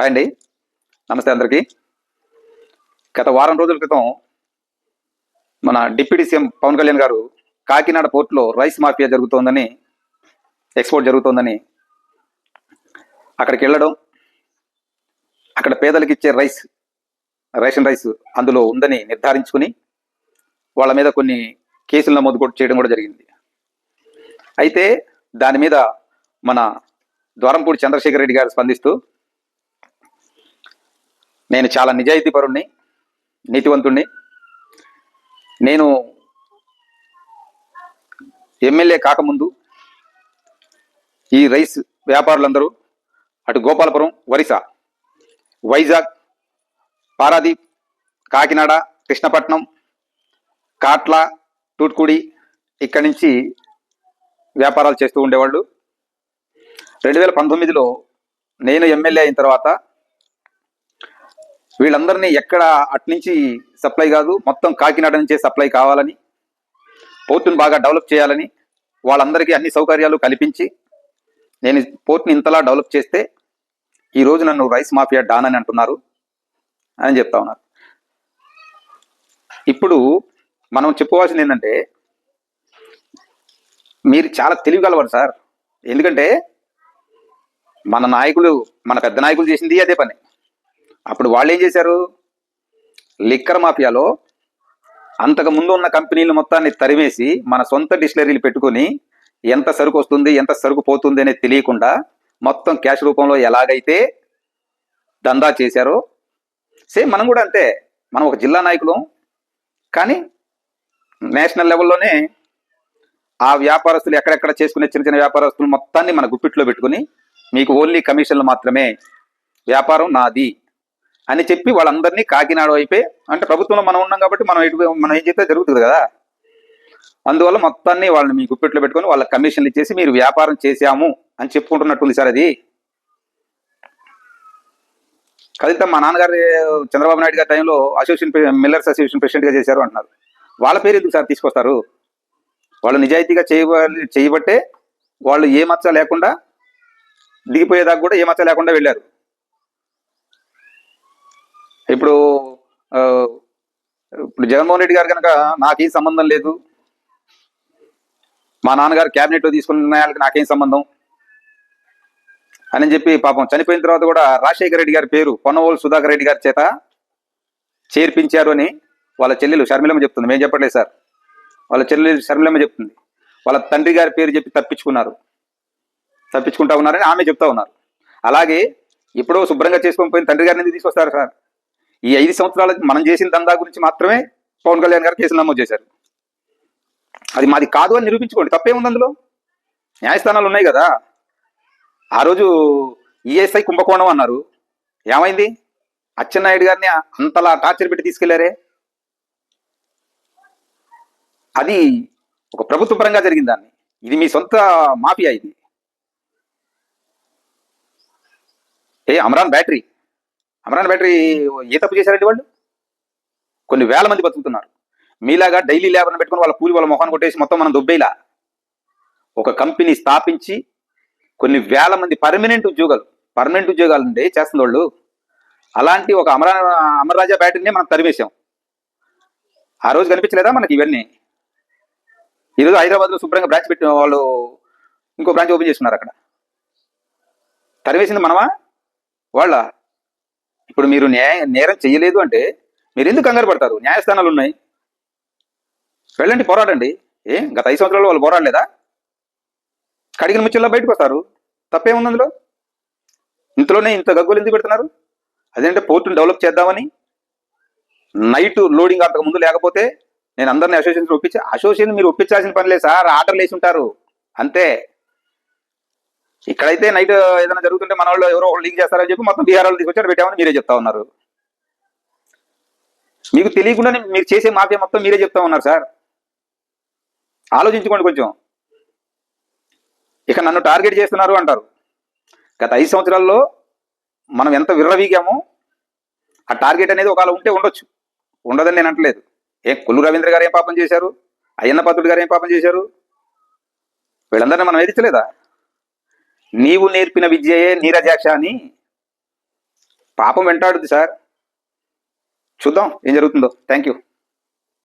Hi అండి. నమస్తే అందరికీ. గత వారం రోజుల క్రితం మన డిప్యూటీ సీఎం పవన్ కళ్యాణ్ గారు కాకినాడ పోర్టులో రైస్ మాఫియా జరుగుతోందని ఎక్స్పోర్ట్ జరుగుతోందని అక్కడికి వెళ్ళడం అక్కడ పేదలకు ఇచ్చే రైస్ రేషన్ రైస్ అందులో ఉందని నిర్ధారించుకుని వాళ్ళ మీద కొన్ని కేసులు నమోదు కూడా చేయడం కూడా జరిగింది. అయితే దాని మీద మన ద్వారంపూడి చంద్రశేఖర్ రెడ్డి గారు స్పందిస్తూ నేను చాలా నిజాయితీపరుణ్ణి నీతివంతుణ్ణి. నేను ఎమ్మెల్యే కాకముందు ఈ రైస్ వ్యాపారులందరూ అటు గోపాలపురం ఒరిస్సా వైజాగ్ పారాదీప్ కాకినాడ కృష్ణపట్నం కాట్ల తూట్కుడి ఇక్కడి నుంచి వ్యాపారాలు చేస్తూ ఉండేవాళ్ళు. రెండు వేల పంతొమ్మిదిలో నేను ఎమ్మెల్యే అయిన తర్వాత వీళ్ళందరినీ ఎక్కడ అట్నుంచి సప్లై కాదు మొత్తం కాకినాడ నుంచే సప్లై కావాలని పోర్టును బాగా డెవలప్ చేయాలని వాళ్ళందరికీ అన్ని సౌకర్యాలు కల్పించి నేను పోర్ట్ని ఇంతలా డెవలప్ చేస్తే ఈరోజు నన్ను రైస్ మాఫియా డాన్ అని అంటున్నారు అని చెప్తా ఉన్నారు. ఇప్పుడు మనం చెప్పుకోవాల్సింది ఏంటంటే మీరు చాలా తెలివిగలవారు సార్. ఎందుకంటే మన నాయకులు మన పెద్ద నాయకులు చేసింది అదే పని. అప్పుడు వాళ్ళు ఏం చేశారు? లిక్కర్ మాఫియాలో అంతకు ముందు ఉన్న కంపెనీలు మొత్తాన్ని తరిమేసి మన సొంత డిస్టిలరీలు పెట్టుకొని ఎంత సరుకు వస్తుంది ఎంత సరుకు పోతుంది అనేది తెలియకుండా మొత్తం క్యాష్ రూపంలో ఎలాగైతే దందా చేశారో సేమ్ మనం కూడా అంతే. మనం ఒక జిల్లా నాయకులం కానీ నేషనల్ లెవెల్లోనే ఆ వ్యాపారస్తులు ఎక్కడెక్కడ చేసుకునే చిన్న చిన్న వ్యాపారస్తులు మొత్తాన్ని మన గుప్పిట్లో పెట్టుకుని మీకు ఓన్లీ కమిషన్లు మాత్రమే. వ్యాపారం నాది. అని చెప్పి వాళ్ళందరినీ కాకినాడ వైపే అంటే ప్రభుత్వంలో మనం ఉన్నాం కాబట్టి మనం ఎటు మనం ఏం చెప్తే జరుగుతుంది కదా? అందువల్ల మొత్తాన్ని వాళ్ళని మీ గుప్పెట్లో పెట్టుకొని వాళ్ళ కమిషన్లు ఇచ్చేసి మీరు వ్యాపారం చేశాము అని చెప్పుకుంటున్నట్టుంది సార్ అది. కదిలితే మా నాన్నగారు చంద్రబాబు నాయుడు గారి టైంలో అసోసియేషన్ మిల్లర్స్ అసోసియేషన్ ప్రెసిడెంట్గా చేశారు అంటున్నారు. వాళ్ళ పేరు ఎందుకు సార్ తీసుకొస్తారు? వాళ్ళు నిజాయితీగా చేయబట్టే వాళ్ళు ఏ మచ్చ లేకుండా దిగిపోయేదాకా కూడా ఏ మచ్చ లేకుండా వెళ్ళారు. ఇప్పుడు ఇప్పుడు జగన్మోహన్ రెడ్డి గారు కనుక నాకేం సంబంధం లేదు. మా నాన్నగారు క్యాబినెట్లో తీసుకున్న నిర్ణయాలకు నాకేం సంబంధం? అని చెప్పి పాపం చనిపోయిన తర్వాత కూడా రాజశేఖర రెడ్డి గారి పేరు పొన్నవోలు సుధాకర్ రెడ్డి గారి చేత చేర్పించారు అని వాళ్ళ చెల్లెలు షర్మిలమ్మ చెప్తుంది. మేము చెప్పట్లేదు సార్. వాళ్ళ చెల్లెలు షర్మిలమ్మ చెప్తుంది. వాళ్ళ తండ్రి గారి పేరు చెప్పి తప్పించుకున్నారు. తప్పించుకుంటా ఉన్నారని ఆమె చెప్తా ఉన్నారు. అలాగే ఎప్పుడో శుభ్రంగా చేసుకొని పోయిన తండ్రి గారిని తీసుకొస్తారు సార్? ఈ ఐదు సంవత్సరాలకి మనం చేసిన దందా గురించి మాత్రమే పవన్ కళ్యాణ్ గారు కేసులు నమోదు చేశారు. అది మాది కాదు అని నిరూపించుకోండి. తప్పేముంది అందులో? న్యాయస్థానాలు ఉన్నాయి కదా. ఆ రోజు ఈఎస్ఐ కుంభకోణం అన్నారు. ఏమైంది? అచ్చెన్నాయుడు గారిని అంతలా టార్చర్ పెట్టి తీసుకెళ్ళారే? అది ఒక ప్రభుత్వ పరంగా జరిగింది దాన్ని. ఇది మీ సొంత మాఫియా ఇది. ఏ అమరాన్ బ్యాటరీ? అమరాన్ బ్యాటరీ ఏ తప్పు చేశారండి వాళ్ళు? కొన్ని వేల మంది బతుకుతున్నారు. మీలాగా డైలీ లేబర్ని పెట్టుకుని వాళ్ళ కూలి వాళ్ళ మొహాన్ని కొట్టేసి మొత్తం మనం దుబ్బేలా ఒక కంపెనీ స్థాపించి కొన్ని వేల మంది పర్మనెంట్ ఉద్యోగాలు పర్మనెంట్ ఉద్యోగాలు ఉండే చేస్తున్న వాళ్ళు అలాంటి ఒక అమరా అమరరాజా బ్యాటరీని మనం తరివేశాం ఆ రోజు కనిపించలేదా మనకి ఇవన్నీ? ఈరోజు హైదరాబాద్లో శుభ్రంగా బ్రాంచ్ పెట్టి వాళ్ళు ఇంకో బ్రాంచ్ ఓపెన్ చేస్తున్నారు అక్కడ. తరివేసింది మనమా? వాళ్ళ ఇప్పుడు మీరు న్యాయ నేరం చెయ్యలేదు అంటే మీరు ఎందుకు కంగారు పడతారు? న్యాయస్థానాలు ఉన్నాయి. వెళ్ళండి పోరాడండి. ఏ గత ఐదు సంవత్సరాలు వాళ్ళు పోరాడలేదా? కడిగిన ముచ్చల్లో బయటకు వస్తారు. తప్పేముంది అందులో? ఇంతలోనే ఇంత గగ్గులు ఎందుకు పెడుతున్నారు? అదేంటే పోర్టును డెవలప్ చేద్దామని నైట్ లోడింగ్ అంతకు ముందు లేకపోతే నేను అందరిని అసోసియేషన్ ఒప్పించి అసోసియేషన్ మీరు ఒప్పించాల్సిన పని లేదు సార్ ఆర్డర్లు వేసి ఉంటారు. అంతే. ఇక్కడైతే నైట్ ఏదైనా జరుగుతుంటే మన వాళ్ళు ఎవరో లీక్ చేస్తారని చెప్పి మొత్తం బీహార్ వాళ్ళు తీసుకొచ్చారు పెట్టామని మీరే చెప్తా ఉన్నారు. మీకు తెలియకుండానే మీరు చేసే మాఫియా మొత్తం మీరే చెప్తా ఉన్నారు సార్. ఆలోచించుకోండి కొంచెం. ఇక నన్ను టార్గెట్ చేస్తున్నారు అంటారు. గత ఐదు సంవత్సరాల్లో మనం ఎంత విర్రవీగామో ఆ టార్గెట్ అనేది ఒకవేళ ఉంటే ఉండొచ్చు. ఉండదని నేను అంటలేదు. ఏ కొల్లు రవీంద్ర గారు ఏం పాపం చేశారు? అయ్యన్న పాత్రుడు గారు ఏం పాపం చేశారు? వీళ్ళందరినీ మనం ఎదిరించలేదా? నీవు నేర్పిన విద్యయే నీరజాక్ష అని పాపం వెంటాడుద్ది సార్. చూద్దాం ఏం జరుగుతుందో. Thank you